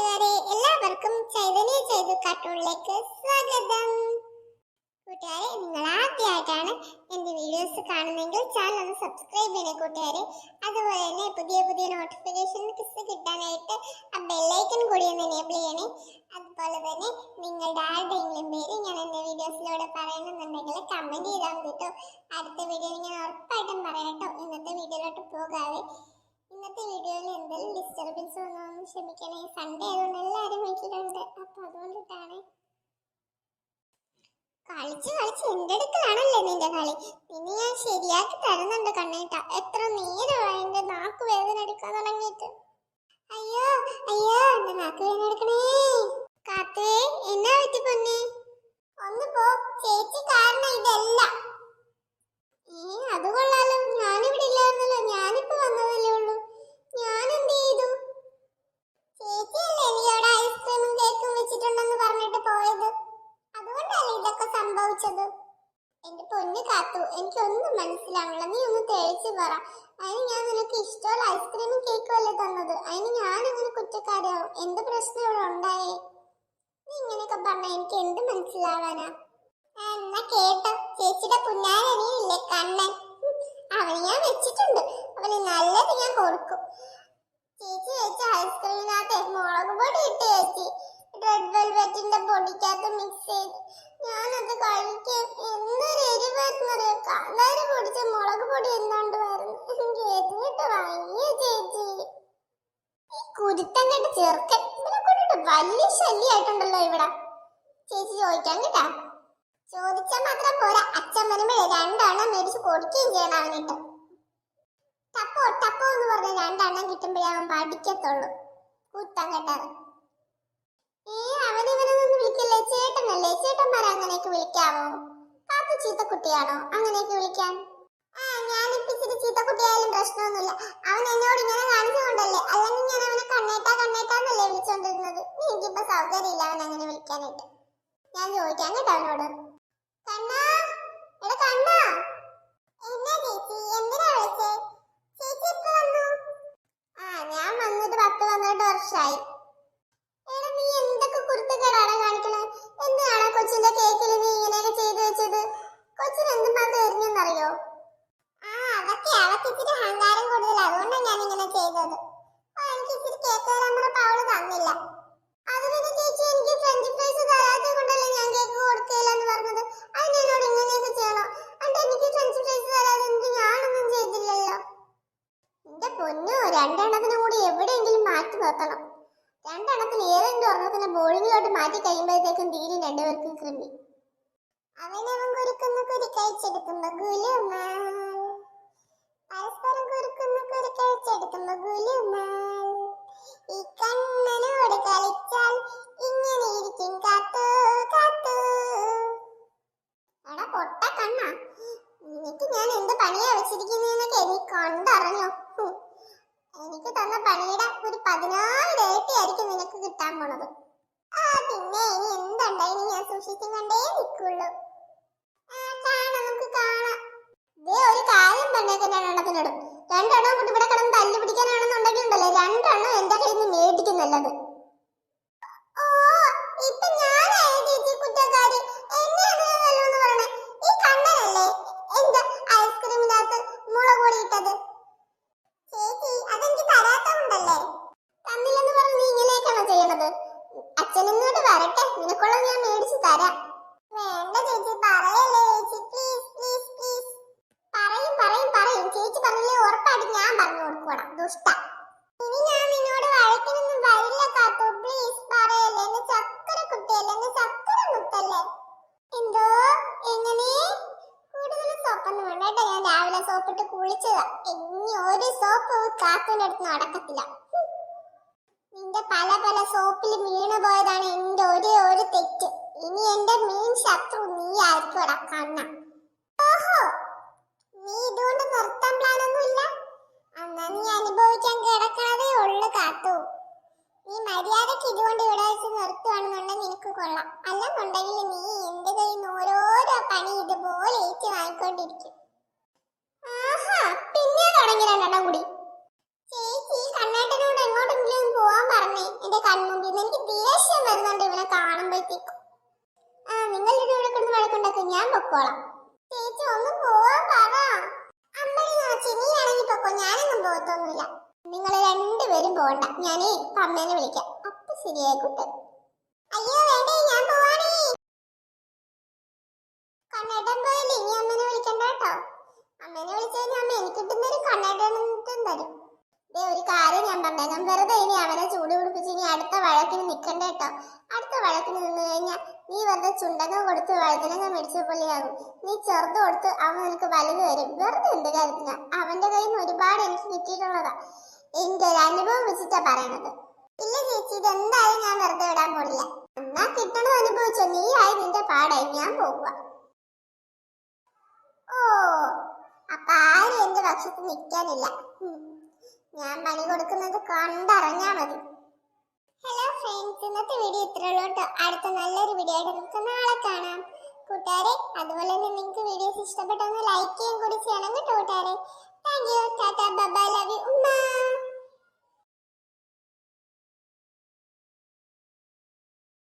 കൂട്ടുകാരെ എല്ലാവർക്കും ചൈതന്യ ചെയ്തു കാർട്ടൂണിലേക്ക് സ്വാഗതം. കൂട്ടുകാരെ നിങ്ങൾ ആദ്യമായിട്ടാണ് എന്റെ വീഡിയോസ് കാണുന്നെങ്കിൽ ചാനൽ ഒന്ന് സബ്സ്ക്രൈബ് ചെയ്യണേ കൂട്ടുകാരെ. അതുപോലെ തന്നെ പുതിയ പുതിയ നോട്ടിഫിക്കേഷൻ കിട്ടാനായിട്ട് ആ ബെല്ലൈക്കൺ കൂടി ഒന്ന് എനേബിൾ ചെയ്യണേ. അതുപോലെ തന്നെ നിങ്ങളുടെ ആരുടെയെങ്കിലും പേര് ഞാൻ എന്റെ വീഡിയോസിലൂടെ പറയണമെന്നുണ്ടെങ്കിൽ കമന്റ് ചെയ്താൽ മതി കേട്ടോ. അടുത്ത വീഡിയോയിൽ ഞാൻ ഉറപ്പായിട്ടും പറയാം കേട്ടോ. ഇന്നത്തെ വീഡിയോയിലോട്ട് പോകാവേ. ഇന്നത്തെ വീഡിയോയിൽ എന്തെങ്കിലും ഡിസ്റ്റർബൻസ് വന്നോന്ന് ക്ഷമിക്കണേ. സൺഡേ ആയതുകൊണ്ട് എല്ലാവരും വീട്ടിലുണ്ട്. അപ്പൊ അതുകൊണ്ടിട്ടാണ്. കളിച്ച് കളിച്ച് എന്റെ അടുക്കലാണല്ലേ നിന്റെ കളി? പിന്നെ ഞാൻ ശരിയാക്കി തരുന്നുണ്ട് കണ്ണേട്ട. എത്ര നേരമായി എന്റെ നാക്ക് വേദന എടുക്കാൻ തുടങ്ങിയിട്ട്. അയ്യോ അയ്യോ എന്റെ നാക്ക് മനസ്സിലാവണില്ല നീ ഒന്ന് തെളിച്ച് പറ. അതിന് ഞാൻ നിനക്ക് ഇഷ്ടമുള്ള ഐസ്ക്രീമും കേക്കും അല്ലേ തന്നത്? അതിന് ഞാൻ അങ്ങനെ കുറ്റക്കാരാവും എന്ത് പ്രശ്നം ഇവിടെ ഉണ്ടായേ? നീ ഇങ്ങനെയൊക്കെ പറഞ്ഞ എനിക്ക് എന്ത് മനസ്സിലാവാനാ? എന്നാ കേട്ടോ. ചേച്ചിയുടെ പുന്നാരനിയില്ലേ കണ്ണൻ. അവന് ഞാൻ വെച്ചിട്ടുണ്ട്. അവന് നല്ലത് ഞാൻ കൊടുക്കും. ചേച്ചി വെച്ച ഐസ്ക്രീമിനകത്ത് മുളക് പൊടി ഇട്ട് ചേച്ചി. റെഡ് വെൽവെറ്റിന്റെ പൊടിക്കകത്ത് മിക്സ് ചെയ്ത്. ഞാനത് കഴിക്കും എന്തൊരു എരിവായിരുന്നറിയോ കാന്താരി പൊടിച്ച മുളക് പൊടി എന്താണ്ട് വരുന്നു? എനിക്ക് വയ്യ ചേച്ചി. ഈ കുരുത്തം കെട്ട് ചെറുക്കൻ വലിയ ശല്യമായിട്ടുണ്ടല്ലോ ഇവിടെ. ചേച്ചി ചോദിക്കാൻ കേട്ടാ. ചോദിച്ചാൽ മാത്രം പോരാ. അച്ഛൻ വരുമ്പോഴേ രണ്ടെണ്ണം മേടിച്ച് കൊടുക്കുകയും ചെയ്യണം അവനിട്ട്. ടപ്പോ ടപ്പോ എന്ന് പറഞ്ഞ രണ്ടെണ്ണം കിട്ടുമ്പോഴേ അവൻ പഠിക്കത്തുള്ളൂ. കുത്തം കേട്ടത്. ചേട്ടനല്ലേ? ചേട്ടന്മാരെ അങ്ങനെയൊക്കെ വിളിക്കാവോ? കാത്തു ചീത്തക്കുട്ടിയാണോ അങ്ങനെയൊക്കെ വിളിക്കാൻ? ആ ഞാനിപ്പോ ഇച്ചിരി ചീത്തക്കുട്ടിയായാലും പ്രശ്നമൊന്നുമില്ല. അവൻ എന്നോട് ഇങ്ങനെ കാണിച്ചുകൊണ്ടല്ലേ? അല്ലെങ്കിൽ ഞാൻ അവനെ കണ്ണേട്ടാ കണ്ണേട്ടാന്നല്ലേ വിളിച്ചോണ്ടിരുന്നത്. എനിക്കിപ്പോ സൗകര്യമില്ല അവൻ അങ്ങനെ വിളിക്കാനായിട്ട്. ഞാൻ ചോദിക്കാം കേട്ടോ അവനോട്. കണ്ണാ? എടാ കണ്ണാ? എന്നാ ചേച്ചി? എന്തിനാ വിളിച്ചേ? ചേച്ചി വന്നു? ആ ഞാൻ വന്നിട്ട് പത്ത് പന്ത്രണ്ട് വർഷമായി എടാ നീ എന്തൊക്കെ കുരുത്തക്കേടാണ് കാണിക്കണേ എന്തിനാണ് കൊച്ചിന്റെ കേക്കിൽ നീ ഇങ്ങനെയൊക്കെ ചെയ്തു വെച്ചത് കൊച്ചിന് എന്തുമാത്രം എരിഞ്ഞെന്നറിയോ ആ അതൊക്കെ അവക്ക് ഇച്ചിരി അഹങ്കാരം കൂടുതൽ അതുകൊണ്ടാണ് ഞാൻ ഇങ്ങനെ ചെയ്തത് ആ എനിക്ക് ഇച്ചിരി കേക്ക് തരാൻ പറഞ്ഞപ്പോ അവൾ തന്നില്ല അത് പിന്നെ ചേച്ചി എനിക്ക് ഫ്രഞ്ച് ഫ്രൈസ് തരാത്തത് കൊണ്ടല്ലേ ഞാൻ കേക്ക് കൊടുക്കില്ല എന്ന് പറഞ്ഞത്? അത് എന്നോട് ഇങ്ങനെയൊക്കെ ചെയ്യണോ? അണ്ട് എനിക്ക് ഫ്രഞ്ച് ഫ്രൈസ് തരാതെ ഞാനൊന്നും ചെയ്തില്ലല്ലോ. എന്റെ പൊന്നു രണ്ടെണ്ണത്തിനും കൂടി എവിടെയെങ്കിലും മാറ്റി നിർത്തണം രണ്ടെണ്ണത്തിന് ഏതെങ്കിലും ഒരെണ്ണത്തിന് ബോളിങ്ങിലോട്ട് മാറ്റി കഴിയുമ്പോഴത്തേക്കും തീരും രണ്ടുപേർക്കും കൃമി. അവനവൻ കുരുക്കുന്ന കുരി കഴിച്ചെടുക്കുമ്പോ പണിയാ വെച്ചിരിക്കുന്നതെന്നൊക്കെ എനിക്ക് കണ്ടറിഞ്ഞു? എനിക്ക് തന്ന പണിയുടെ ഒരു പതിനായിരം ഇരട്ടിയായിരിക്കും നിനക്ക് കിട്ടാൻ പോണത്. ആ പിന്നെ ഇനി എന്തുണ്ടായി ഞാൻ സൂക്ഷിച്ചും കണ്ടേ നിൽക്കുള്ളൂ ഒരു കാര്യം പറഞ്ഞേക്കാൻ രണ്ടെണ്ണത്തിനോട് രണ്ടെണ്ണം കൂടി ഇവിടെ കിടന്ന് തല്ലു പിടിക്കാനാണെന്നുണ്ടെങ്കിൽ ഉണ്ടല്ലോ രണ്ടെണ്ണം എന്റെ കയ്യിൽ നിന്ന് മേടിക്കും വരട്ടെ. നിനക്കുള്ളത് ഞാൻ മേടിച്ചു തരാം. വേണ്ട ചേച്ചി പറയല്ലേ ചേച്ചി. പ്ലീസ് പ്ലീസ് പ്ലീസ് പറയും പറയും പറയും. ചേച്ചി പറഞ്ഞില്ലേ ഉറപ്പായിട്ട് ഞാൻ പറഞ്ഞു കൊടുക്കണം ദുഷ്ട. ഇനി ഞാൻ നിന്നോട് വഴക്കിനൊന്നും വരില്ല കാത്തു. പ്ലീസ് പറയല്ലേ? എന്റെ ചക്കര കുട്ടിയല്ലേ എന്റെ ചക്കര മുത്തല്ലേ എന്തോ? എങ്ങനെ? കൂടുതൽ സോപ്പൊന്നും വേണ്ട കേട്ടോ. ഞാൻ രാവിലെ സോപ്പിട്ട് കുളിച്ചതാ. ഇനി ഒരു സോപ്പ് കാത്തുവിന്റെ അടുത്ത് നടക്കത്തില്ല. നിന്റെ പല പല സോപ്പിൽ വീണു പോയതാണ് എന്റെ ഒരേ ഒരു തെറ്റ് ഇനി എന്റെ മെയിൻ ശത്രു നീ ആയിരിക്കും കണ്ണ ഓഹോ നീ ഇതുകൊണ്ട് നിർത്താൻ പ്ലാനൊന്നുമില്ല എന്നാ നീ അനുഭവിക്കാൻ കിടക്കണതേ ഉള്ളു കാത്തു. നീ മര്യാദയ്ക്ക് ഇതുകൊണ്ട് ഇവിടെ വെച്ച് നിർത്തുവാണെന്നുണ്ടെങ്കിൽ നിനക്ക് കൊള്ളാം. അല്ലെന്നുണ്ടെങ്കിൽ നീ എന്റെ കയ്യിൽ നിന്ന് ഓരോരോ പണി ഇതുപോലെ ഏറ്റ് വാങ്ങിക്കൊണ്ടിരിക്കും ആഹാ പിന്നെ തുടങ്ങി രണ്ടെണ്ണം കൂടി ചേച്ചി കണ്ണേട്ടനോട് എങ്ങോട്ടെങ്കിലും ഒന്ന് പോവാൻ പറഞ്ഞേ എന്റെ എന്റെ കൺമുമ്പിൽ നിന്ന് എനിക്ക് ദേഷ്യം വരുന്നുണ്ട് ഇവനെ കാണുമ്പോഴത്തേക്കും ആ നിങ്ങൾ ഇവിടെ കിടന്ന് വഴക്കുണ്ടാക്കും ഞാൻ പൊക്കോളാം ചേച്ചി ഒന്ന് പോവാൻ പറ. അമ്പടി നോച്ചി നീ ആണെങ്കിൽ പൊക്കോ ഞാനൊന്നും പോകത്തൊന്നുമില്ല. നിങ്ങൾ രണ്ടുപേരും പോകണ്ട. ഞാനേ അമ്മേനെ വിളിക്കാം. അപ്പൊ ശരിയായിക്കോട്ടെ അയ്യോ വേണ്ടേ ഞാൻ പോവാണേ. കണ്ണേട്ടൻ പോയില്ലേ? ഇനി അമ്മേനെ വിളിക്കണ്ട കേട്ടോ. അമ്മേനെ വിളിച്ചു കഴിഞ്ഞാൽ അമ്മ എനിക്ക് കിട്ടുന്നൊരു കണ്ണേട്ടൻ തരും. ഒരു കാര്യം ഞാൻ പറഞ്ഞേക്കാം. വെറുതെ ഇനി അവനെ ചൂട് പിടിപ്പിച്ച് ഇനി അടുത്ത വഴക്കിന് നിൽക്കണ്ട കേട്ടോ അടുത്ത വഴക്കിന് നിന്ന് കഴിഞ്ഞാൽ നീ വെറുതെ ചുണ്ടകം കൊടുത്ത് വഴുതനങ്ങ മേടിച്ച പോലെയാകും. നീ ചെറുത് കൊടുത്ത് അവൻ നിനക്ക് വലുത് വരും. വെറുതെ എന്ത് കാര്യത്തിന്? അവന്റെ കയ്യിൽ നിന്ന് ഒരുപാട് എനിക്ക് കിട്ടിയിട്ടുള്ളതാ. എന്റെ ഒരു അനുഭവം വെച്ചിട്ടാ പറയണത്. ഇല്ല ചേച്ചി ഇതെന്തായാലും ഞാൻ വെറുതെ വിടാൻ പോണില്ല. എന്നാ കിട്ടണത് അനുഭവിച്ചോ. നീ ആയി നിന്റെ പാടായി. ഞാൻ പോകുക ഓ അപ്പൊ ആരും എന്റെ പക്ഷത്ത് നിൽക്കാനില്ല ഞാൻ പണി കൊടുക്കുന്നത് കണ്ടറിഞ്ഞാ മതി. ഫ്രണ്ട്സ് ഇന്നത്തെ വീഡിയോ ഇത്രയുള്ളൂ കേട്ടോ. അടുത്ത നല്ലൊരു വീഡിയോ ആയിട്ട് നമുക്ക് നാളെ കാണാം. കൂട്ടുകാരെ അതുപോലെ തന്നെ നിങ്ങൾക്ക് വീഡിയോസ് ഇഷ്ടപ്പെട്ടൊന്ന് ലൈക്ക് ചെയ്യാൻ കൂടി ചെയ്യണം കേട്ടോ കൂട്ടുകാരെ. Thank U tata bye